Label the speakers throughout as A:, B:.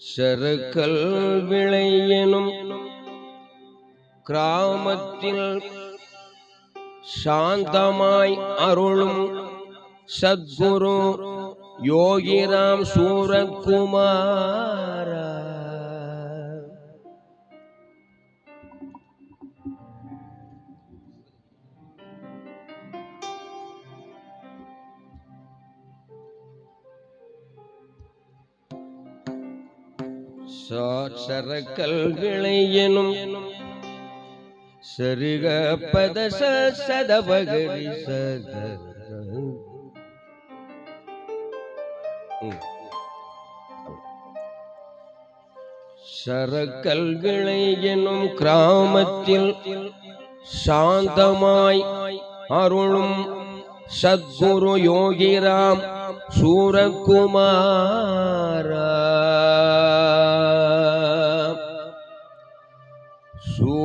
A: சரக்கல் விளையனும் கிராமத்தில் சாந்தமாய் அருளும் சத்குரு யோகிராம் சூரகுமாரா எனும் விளையனும் சரிக பத சதபகரி சத சரக்கல் விளையனும் கிராமத்தில் சாந்தமாய் அருளும் சத்குரு யோகிராம் சூரகுமாரா.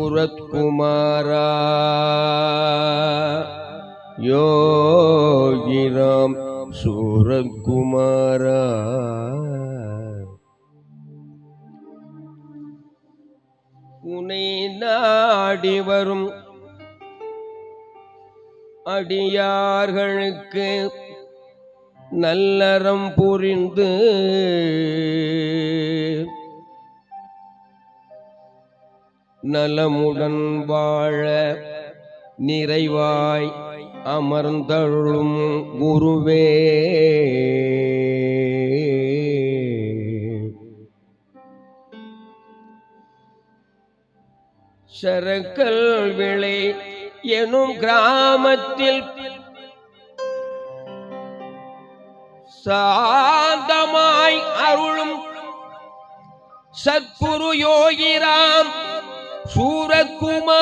A: சூரத்குமாரா. யோகிராம் சூரத்குமாரா. உனை நாடி வரும் அடியார்களுக்கு நல்லறம் புரிந்து நலமுடன் வாழ நிறைவாய் அமர்ந்தருளும் குருவே. சரக்கல் விளை எனும் கிராமத்தில் சாந்தமாய் அருளும் சத்குரு யோகிராம் சூரகுமாரா.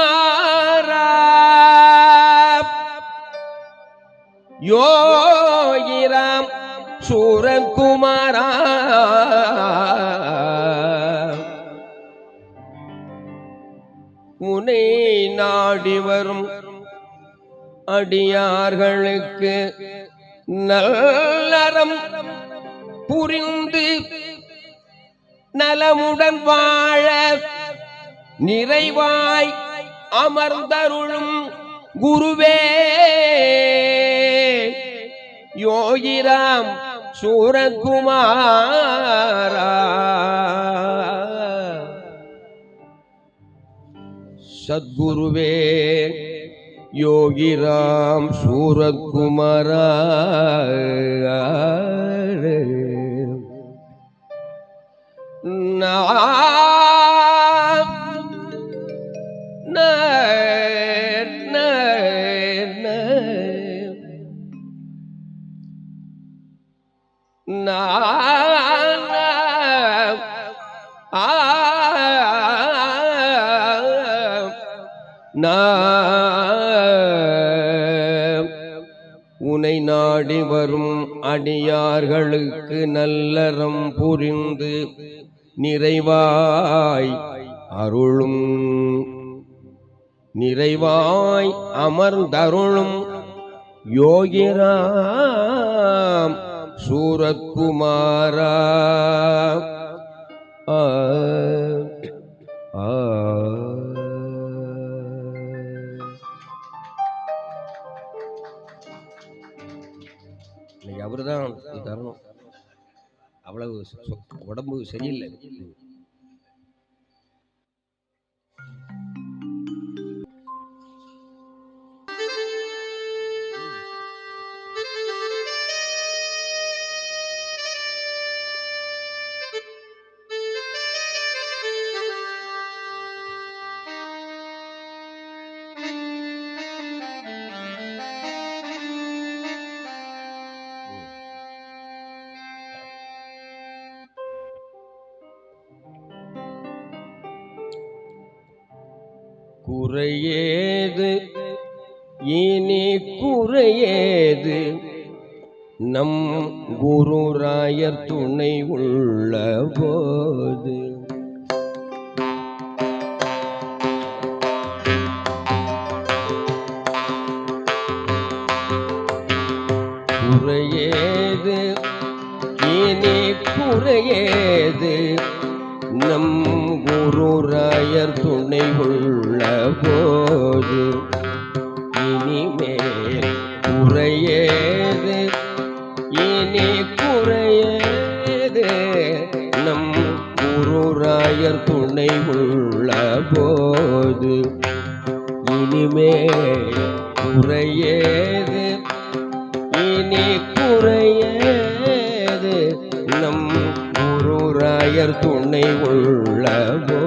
A: யோகிராம் சூரகுமாரா. உனை நாடி வரும் அடியார்களுக்கு நல்லறம் புரிந்து நலமுடன் வாழ நிறைவாய் அமர்ந்தருளும் குருவே. யோகிராம் சூரகுமாரா. சத்குருவே யோகிராம் சூரகுமாரா. உனை நாடி வரும் அடியார்களுக்கு நல்லறம் புரிந்து நிறைவாய் அருளும். நிறைவாய் அமர்ந்தருளும். யோகிராம் சூரத்குமாரா. ஆ ஆ. இன்னைக்கு அவரு தான் தரணும். அவ்வளவு உடம்பு சரியில்லை. குறையேது இனி குறையேது. நம் குருராயர் துணை உள்ள போது. குறையேது இனி குறையேது. நம் குருராயர் துணை உள்ள இனி குறையது. நம் குருராயர் துணை உள்ள போது இனிமே குறையேது. இனி குறையேது. நம் குருராயர் துணை உள்ள போது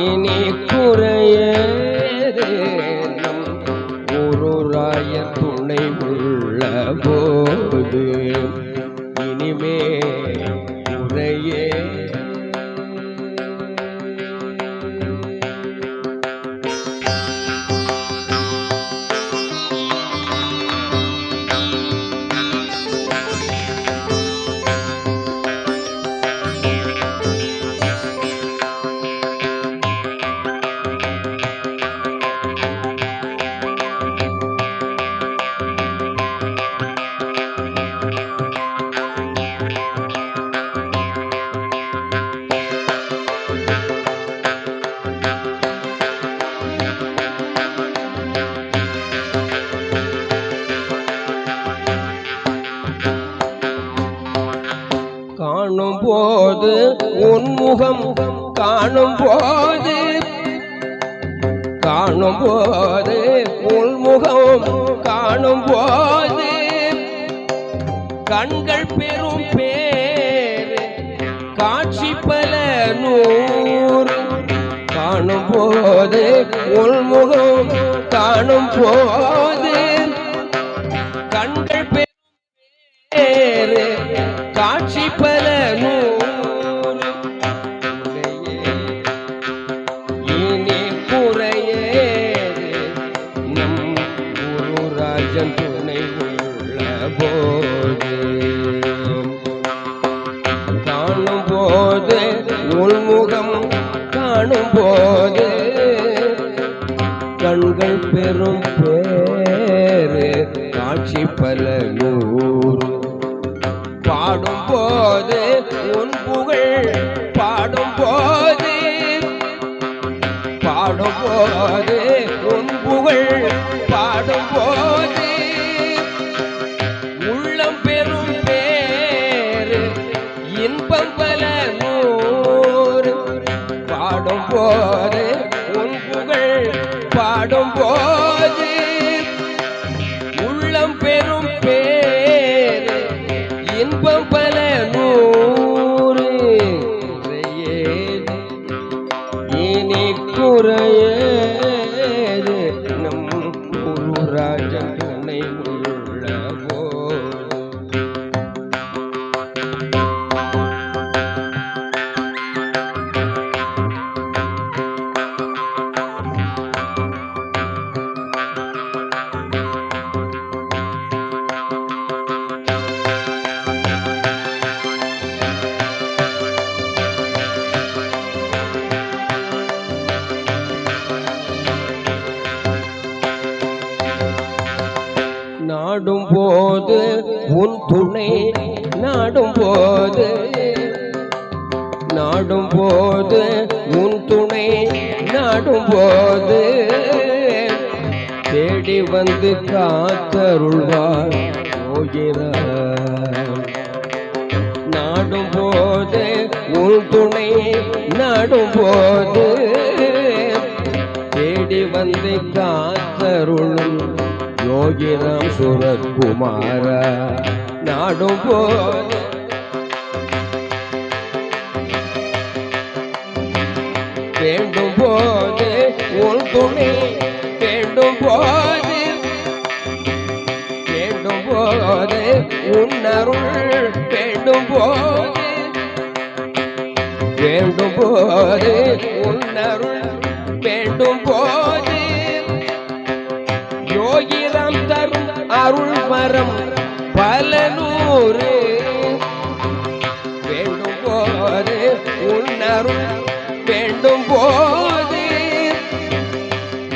A: இனி குறையேது ஒரு ராய துணை உள்ள போது இனிமே போது உன்முகம் காணும் போது. காணும் போது உள்முகம் காணும் போது. கண்கள் பெரும் பேர் காட்சி பல நூறு. காணும் போது உள்முகம் காணும் போது. கண்கள் பெரும் பேரு காட்சி பல குருராஜன் துணை உள்ள போது காணும் போது பாடும் போது உன் புகழ் பாடும் போது உள்ளம் பெறும் பேரு இன்பம் பல நூறு பாடும் போது உன் புகழ் பாடும் போது உள்ளம் பெறும் பேரு இன்பம் போது. நாடும் போது உன் துணை நாடும் போது. தேடி வந்து காத்தருள்வார் போகிறார் நாடும் போது உன் துணை நாடும் போது. தேடி வந்து காத்தருளும் யோகிராம் சுரத்குமார. நாடும் போது உன் வேண்டும் போது வேண்டும் போது உன்னருள் வேண்டும் போது யோகிதம் தரும் அருள் மரம் பல நூறு. வேண்டும் போது உன்னருள் வேண்டும் போது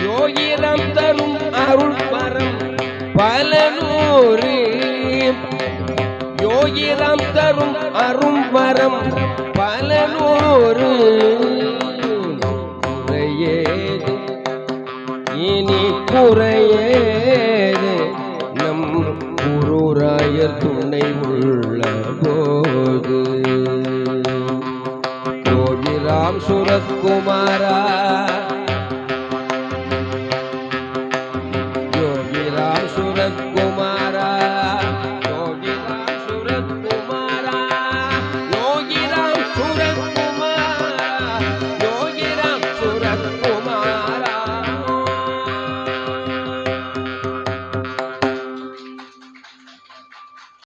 A: யோகிதம் தரும் அருள் மரம் பல நூறு. யோகிராம் தரும் அரும் மரம் பல நூறு குறையேது இனி குறையேது நம் குருராயர் துணை உள்ள போது. யோகிராம் சுரத்குமாரா